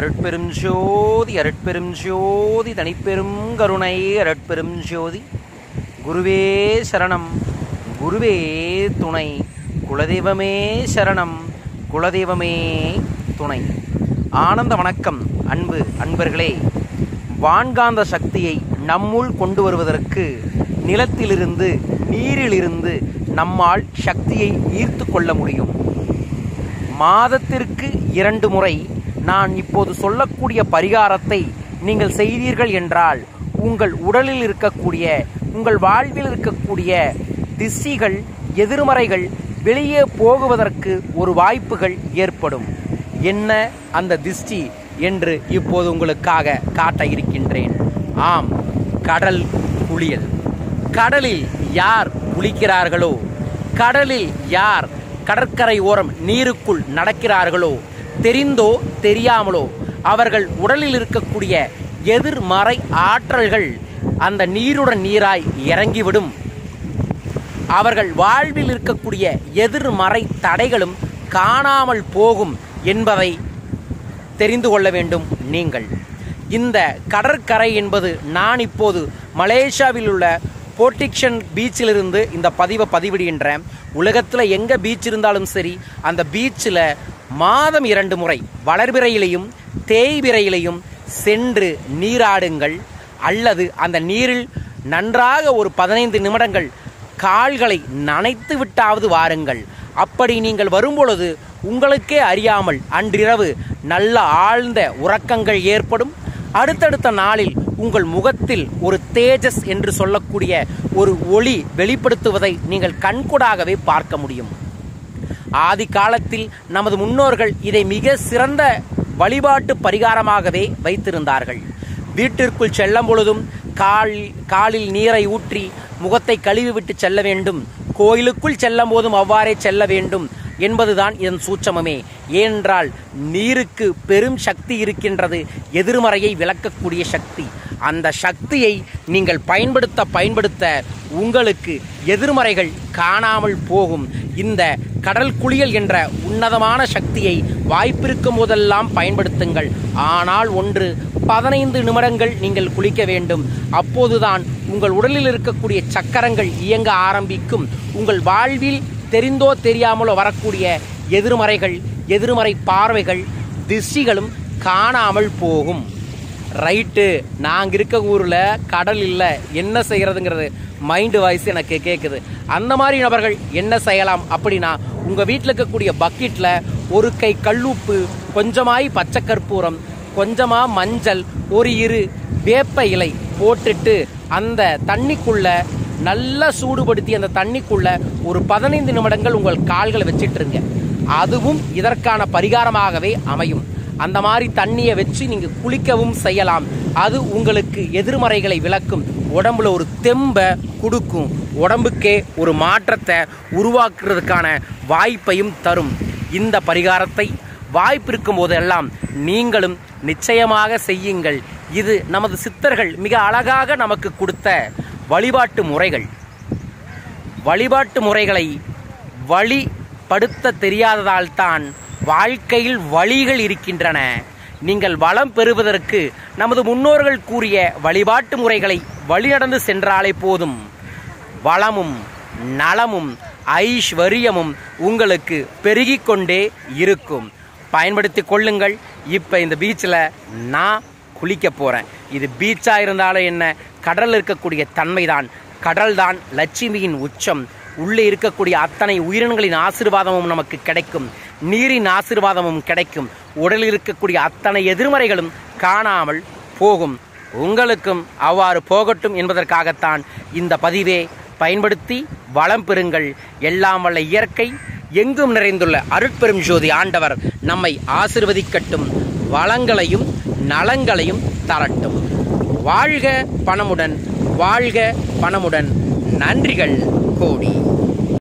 அருட்பெரும் ஜோதி அருட்பெரும் ஜோதி தனிப்பெரும் கருணை அருட்பெரும் ஜோதி. குருவே சரணம் குருவே துணை குலதெய்வமே சரணம் குலதெய்வமே துணை. ஆனந்த வணக்கம் அன்பு அன்பர்களே. வான்காந்த சக்தியை நம்முள் கொண்டு வருவதற்கு நிலத்திலிருந்து நீரிலிருந்து நம்மால் சக்தியை ஈர்த்து கொள்ள முடியும். மாதத்திற்கு இரண்டு முறை நான் இப்போது சொல்லக்கூடிய பரிகாரத்தை நீங்கள் செய்தீர்கள் என்றால் உங்கள் உடலில் இருக்கக்கூடிய உங்கள் வாழ்வில் இருக்கக்கூடிய திசிகள் எதிர்மறைகள் வெளியே போகுவதற்கு ஒரு வாய்ப்புகள் ஏற்படும். என்ன அந்த திஷ்டி என்று இப்போது உங்களுக்காக காட்ட இருக்கின்றேன். ஆம் கடல் குளியல். கடலில் யார் குளிக்கிறார்களோ கடலில் யார் கடற்கரை ஓரம் நீருக்குள் நடக்கிறார்களோ தெரிந்தோ தெரியாமலோ அவர்கள் உடலில் இருக்கக்கூடிய எதிர்மறை ஆற்றல்கள் அந்த நீருடன் நீராய் இறங்கிவிடும். அவர்கள் வாழ்வில் இருக்கக்கூடிய எதிர்மறை தடைகளும் காணாமல் போகும் என்பதை தெரிந்து கொள்ள வேண்டும் நீங்கள். இந்த கடற்கரை என்பது நான் இப்போது மலேசியாவில் உள்ள போர்டிக்ஷன் பீச்சிலிருந்து இந்த பதிவை பதிவிடுகின்றேன். உலகத்தில் எங்கே பீச் இருந்தாலும் சரி அந்த பீச்சில் மாதம் இரண்டு முறை வளர்பிறையிலையும் தேய்பிறையிலையும் சென்று நீராடுங்கள். அல்லது அந்த நீரில் நன்றாக ஒரு பதினைந்து நிமிடங்கள் கால்களை நனைத்து விட்டாவது வாருங்கள். அப்படி நீங்கள் வரும்பொழுது உங்களுக்கே அறியாமல் அன்றிரவு நல்ல ஆழ்ந்த உறக்கங்கள் ஏற்படும். அடுத்தடுத்த நாளில் உங்கள் முகத்தில் ஒரு தேஜஸ் என்று சொல்லக்கூடிய ஒரு ஒளி வெளிப்படுத்துவதை நீங்கள் கண்கூடாகவே பார்க்க முடியும். ஆதி காலத்தில் நமது முன்னோர்கள் இதை மிக சிறந்த வழிபாட்டு பரிகாரமாகவே வைத்திருந்தார்கள். வீட்டிற்குள் செல்லும் பொழுதும் கால் காலில் நீரை ஊற்றி முகத்தை கழுவி விட்டு செல்ல வேண்டும். கோயிலுக்குள் செல்லும் போதும் அவ்வாறே செல்ல வேண்டும் என்பதுதான் இதன் சூட்சமமே. ஏனென்றால் நீருக்கு பெரும் சக்தி இருக்கின்றது எதிர்மறையை விளக்கக்கூடிய சக்தி. அந்த சக்தியை நீங்கள் பயன்படுத்த பயன்படுத்த உங்களுக்கு எதிர்மறைகள் காணாமல் போகும். இந்த கடல் குளியல் என்ற உன்னதமான சக்தியை வாய்ப்பிருக்கும் போதெல்லாம் பயன்படுத்துங்கள். ஆனால் ஒன்று பதினைந்து நிமிடங்கள் நீங்கள் குளிக்க வேண்டும். அப்போதுதான் உங்கள் உடலில் இருக்கக்கூடிய சக்கரங்கள் இயங்க ஆரம்பிக்கும். உங்கள் வாழ்வில் தெரிந்தோ தெரியாமலோ வரக்கூடிய எதிர்மறைகள் எதிர்மறை பார்வைகள் திசைகளும் காணாமல் போகும். ரைட்டு நாங்கள் இருக்க ஊரில் கடல் இல்லை என்ன செய்கிறதுங்கிறது மைண்டு வாய்ஸ் எனக்கு கேட்குது அந்த மாதிரி நபர்கள் என்ன செய்யலாம் அப்படின்னா உங்கள் வீட்டில் இருக்கக்கூடிய பக்கெட்டில் ஒரு கை கல்லுப்பு கொஞ்சமாய் பச்சை கற்பூரம் கொஞ்சமாக மஞ்சள் ஒரு இரு வேப்ப இலை போட்டுட்டு அந்த தண்ணிக்குள்ள நல்லா சூடுபடுத்தி அந்த தண்ணிக்குள்ள ஒரு பதினைந்து நிமிடங்கள் உங்கள் கால்களை வச்சிட்டுருங்க அதுவும் இதற்கான பரிகாரமாகவே அமையும். அந்த மாதிரி தண்ணியை வச்சு நீங்கள் குளிக்கவும் செய்யலாம். அது உங்களுக்கு எதிர்மறைகளை விளக்கும். உடம்புல ஒரு தெம்பை கொடுக்கும். உடம்புக்கே ஒரு மாற்றத்தை உருவாக்குறதுக்கான வாய்ப்பையும் தரும். இந்த பரிகாரத்தை வாய்ப்பிருக்கும் போதெல்லாம் நீங்களும் நிச்சயமாக செய்யுங்கள். இது நமது சித்தர்கள் மிக அழகாக நமக்கு கொடுத்த வழிபாட்டு முறைகள். வழிபாட்டு முறைகளை வழிப்படுத்த தெரியாததால் தான் வாழ்க்கையில் வழிகள் இருக்கின்றன. நீங்கள் வளம் பெறுவதற்கு நமது முன்னோர்கள் கூறிய வழிபாட்டு முறைகளை வழிநடந்து சென்றாலே போதும். வளமும் நலமும் ஐஸ்வர்யமும் உங்களுக்கு பெருகிக் கொண்டே இருக்கும். பயன்படுத்தி கொள்ளுங்கள். இப்போ இந்த பீச்சில் நான் குளிக்க போகிறேன் இது பீச்சாக இருந்தாலும் என்ன? கடலில் இருக்கக்கூடிய தன்மைதான். கடல்தான் லட்சுமியின் உச்சம். உள்ளே இருக்கக்கூடிய அத்தனை உயிரினங்களின் ஆசிர்வாதமும் நமக்கு கிடைக்கும். நீரின் ஆசிர்வாதமும் கிடைக்கும். உடலில் இருக்கக்கூடிய அத்தனை எதிர்மறைகளும் காணாமல் போகும். உங்களுக்கும் அவ்வாறு போகட்டும் என்பதற்காகத்தான் இந்த பதிவே. பயன்படுத்தி வளம் பெறுங்கள். எல்லாம் வல்ல இயற்கை எங்கும் நிறைந்துள்ள அருட்பெரும் ஜோதி ஆண்டவர் நம்மை ஆசிர்வதிக்கட்டும். வளங்களையும் நலங்களையும் தரட்டும். வாழ்க பணமுடன் வாழ்க பணமுடன். நன்றிகள். ผู้